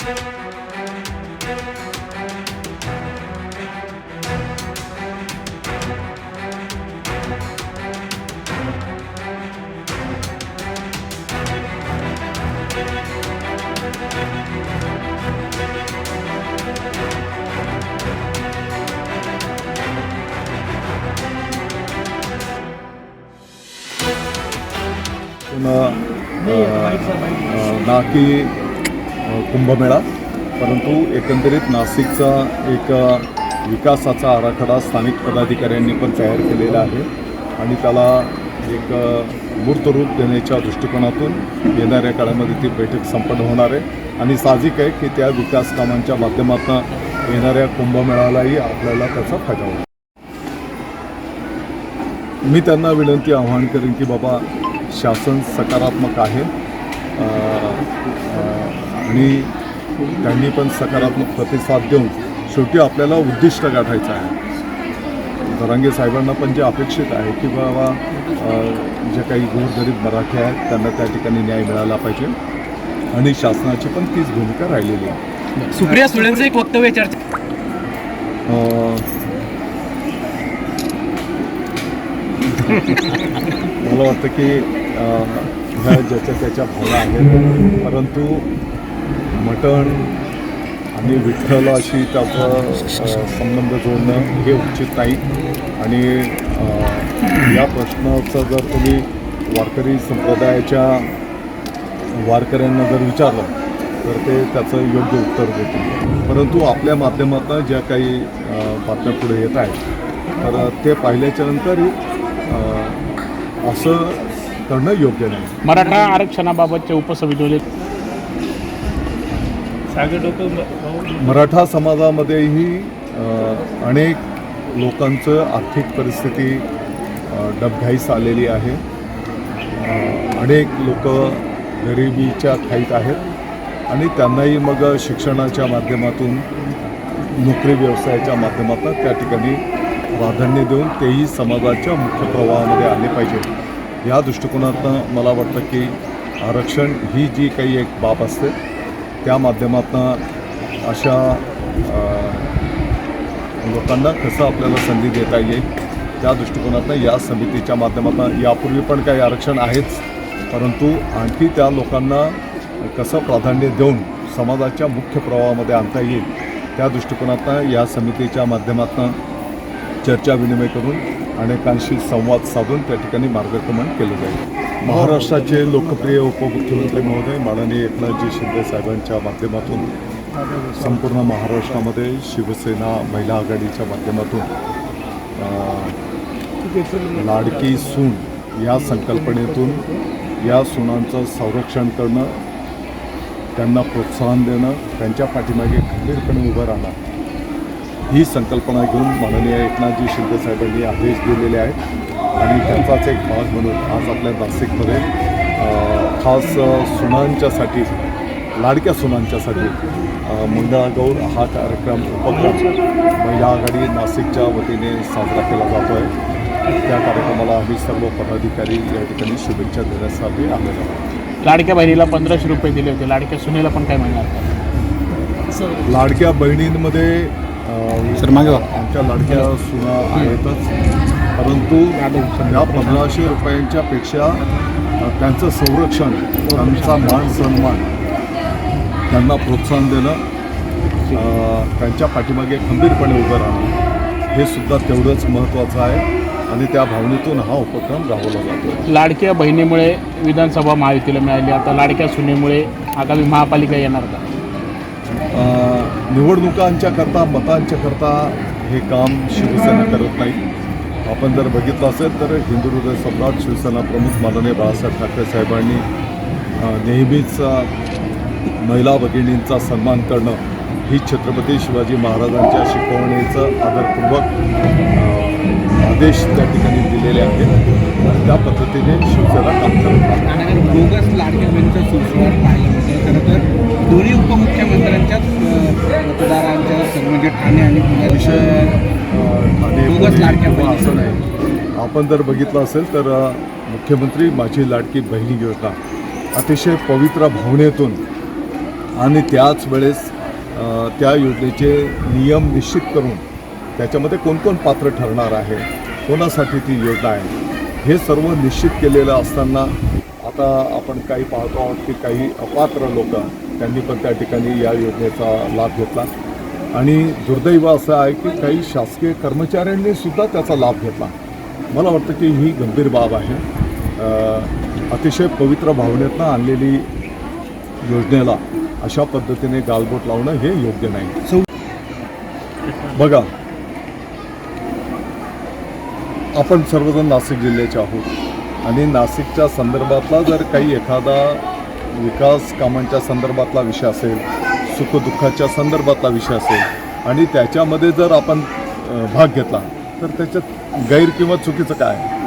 こんな、あ、泣き कुंभमेळा. परंतु एकंदरीत नाशिकचा एक विकासाचा आराखडा स्थानिक पदाधिकाऱ्यांनी पण तयार केलेला आहे. आणि त्याला एक अ, मूर्त रूप देण्याच्या दृष्टिकोनातून येणाऱ्या काळामध्ये ती बैठक संपन्न होणार आहे. आणि साहजिक आहे की त्या विकास कामांच्या माध्यमातून येणाऱ्या कुंभमेळालाही आपल्याला त्याचा फायदा होईल. मी त्यांना विनंती आवाहन करेन की बाबा शासन सकारात्मक आहे. आणि त्यांनी पण सकारात्मक प्रतिसाद देऊन शेवटी आपल्याला उद्दिष्ट गाठायचं आहे. जरांगे साहेबांना पण जे अपेक्षित आहे की बाबा जे काही गोरगरीब मराठी आहेत त्यांना त्या ठिकाणी न्याय मिळाला पाहिजे. आणि शासनाची पण तीच भूमिका राहिलेली आहे. सुप्रिया सुळेंचं एक वक्तव्य चर्चा मला वाटतं की ह्या ज्याच्या त्याच्या भावना आहेत परंतु मटण आणि विठ्ठलाशी त्याचा संबंध जोडणं हे उचित नाही. आणि या प्रश्नाचं जर तुम्ही वारकरी संप्रदायाच्या वारकऱ्यांना जर विचारलं तर ते त्याचं योग्य उत्तर देतील. परंतु आपल्या माध्यमातून ज्या काही बातम्या पुढे येत आहेत तर ते पाहिल्याच्या नंतरही असं करणं योग्य नाही. मराठा आरक्षणाबाबतच्या उपसमितीमध्ये मराठा समाजामध्येही अनेक लोकांचं आर्थिक परिस्थिती डबघाईस आलेली आहे. अनेक लोक गरिबीच्या खाईत आहेत आणि त्यांनाही मग शिक्षणाच्या माध्यमातून नोकरी व्यवसायाच्या माध्यमातून त्या ठिकाणी प्राधान्य देऊन तेही समाजाच्या मुख्य प्रवाहामध्ये आले पाहिजे. या दृष्टिकोनातनं मला वाटतं की आरक्षण ही जी काही एक बाब असते त्या माध्यमातनं अशा लोकांना कसं आपल्याला संधी देता येईल त्या दृष्टिकोनातनं या समितीच्या माध्यमातून यापूर्वी पण काही आरक्षण आहेच परंतु आणखी त्या लोकांना कसं प्राधान्य देऊन समाजाच्या मुख्य प्रवाहामध्ये आणता येईल त्या दृष्टिकोनातनं या समितीच्या माध्यमातून चर्चा विनिमय करून अनेकांशी संवाद साधून त्या ठिकाणी मार्गक्रमण केलं जाईल. महाराष्ट्राचे लोकप्रिय उपमुख्यमंत्री महोदय माननीय एकनाथजी शिंदे साहेबांच्या माध्यमातून संपूर्ण महाराष्ट्रामध्ये शिवसेना महिला आघाडीच्या माध्यमातून लाडकी सून या संकल्पनेतून या सुनांचं संरक्षण करणं त्यांना प्रोत्साहन देणं त्यांच्या पाठीमागे खंबीरपणे उभं राहणं ही संकल्पना घेऊन माननीय एकनाथजी शिंदे साहेबांनी आदेश दिलेले आहेत. आणि त्याचाच एक भाग म्हणून आज आपल्या नाशिकमध्ये खास सुनांच्यासाठी लाडक्या सुनांच्यासाठी अ, मंगळागौर हा कार्यक्रम उपक्रम महिला आघाडी नाशिकच्या वतीने साजरा केला जातो आहे त्या कार्यक्रमाला आम्ही सर्व पदाधिकारी या ठिकाणी शुभेच्छा देण्यासाठी आलेलो आहोत. लाडक्या बहिणीला पंधराशे रुपये दिले होते. लाडक्या सुनेला पण काय मिळणार लाडक्या बहिणींमध्ये सर, मागे. आमच्या लाडक्या सुना आहेतच. परंतु या पंधराशे रुपयांच्या पेक्षा त्यांचं संरक्षण त्यांचा मान सन्मान त्यांना प्रोत्साहन देणं त्यांच्या पाठीमागे खंबीरपणे उभं राहणं हे सुद्धा तेवढंच महत्त्वाचं आहे. आणि त्या भावनेतून हा उपक्रम राबवला जातो. लाडक्या बहिणीमुळे विधानसभा महायुतीला मिळाली. आता लाडक्या सुनेमुळे आगामी महापालिका येणार का? निवडणुकांच्या करता मतांच्या करता हे काम शिवसेना करत नाही. आपण जर बघितलं असेल तर हिंदू हृदय सम्राट शिवसेना प्रमुख माननीय बाळासाहेब ठाकरे साहेबांनी नेहमीच महिला भगिनींचा सन्मान करणं ही छत्रपती शिवाजी महाराजांच्या शिकवणीचं आदरपूर्वक आदेश त्या ठिकाणी दिलेले आहेत. त्या पद्धतीने शिवसेना काम करत लाडक्या असं नाही. आपण जर बघितलं असेल तर मुख्यमंत्री माझी लाडकी बहिणी योजना अतिशय पवित्र भावनेतून आणि त्याच वेळेस त्या योजनेचे नियम निश्चित करून त्याच्यामध्ये कोण कोण पात्र ठरणार आहे कोणासाठी ती योजना आहे हे सर्व निश्चित केलेलं असताना आता आपण काही पाहतो आहोत की काही अपात्र लोक त्यांनी पण त्या ठिकाणी या योजनेचा लाभ घेतला. आणि दुर्दैव असं आहे की काही शासकीय कर्मचाऱ्यांनी सुद्धा त्याचा लाभ घेतला. मला वाटतं की ही गंभीर बाब आहे. अतिशय पवित्र भावनेतनं आणलेली योजनेला अशा पद्धतीने गालबोट लावणं हे योग्य नाही. सौ बघा आपण सर्वजण नाशिक जिल्ह्याचे आहोत आणि नाशिकच्या संदर्भातला जर काही एखादा विकास कामांच्या संदर्भातला विषय असेल सुखदुःखाच्या संदर्भातला विषय असेल आणि त्याच्यामध्ये जर आपण भाग घेतला तर त्याच्यात गैर किंवा चुकीचं काय आहे?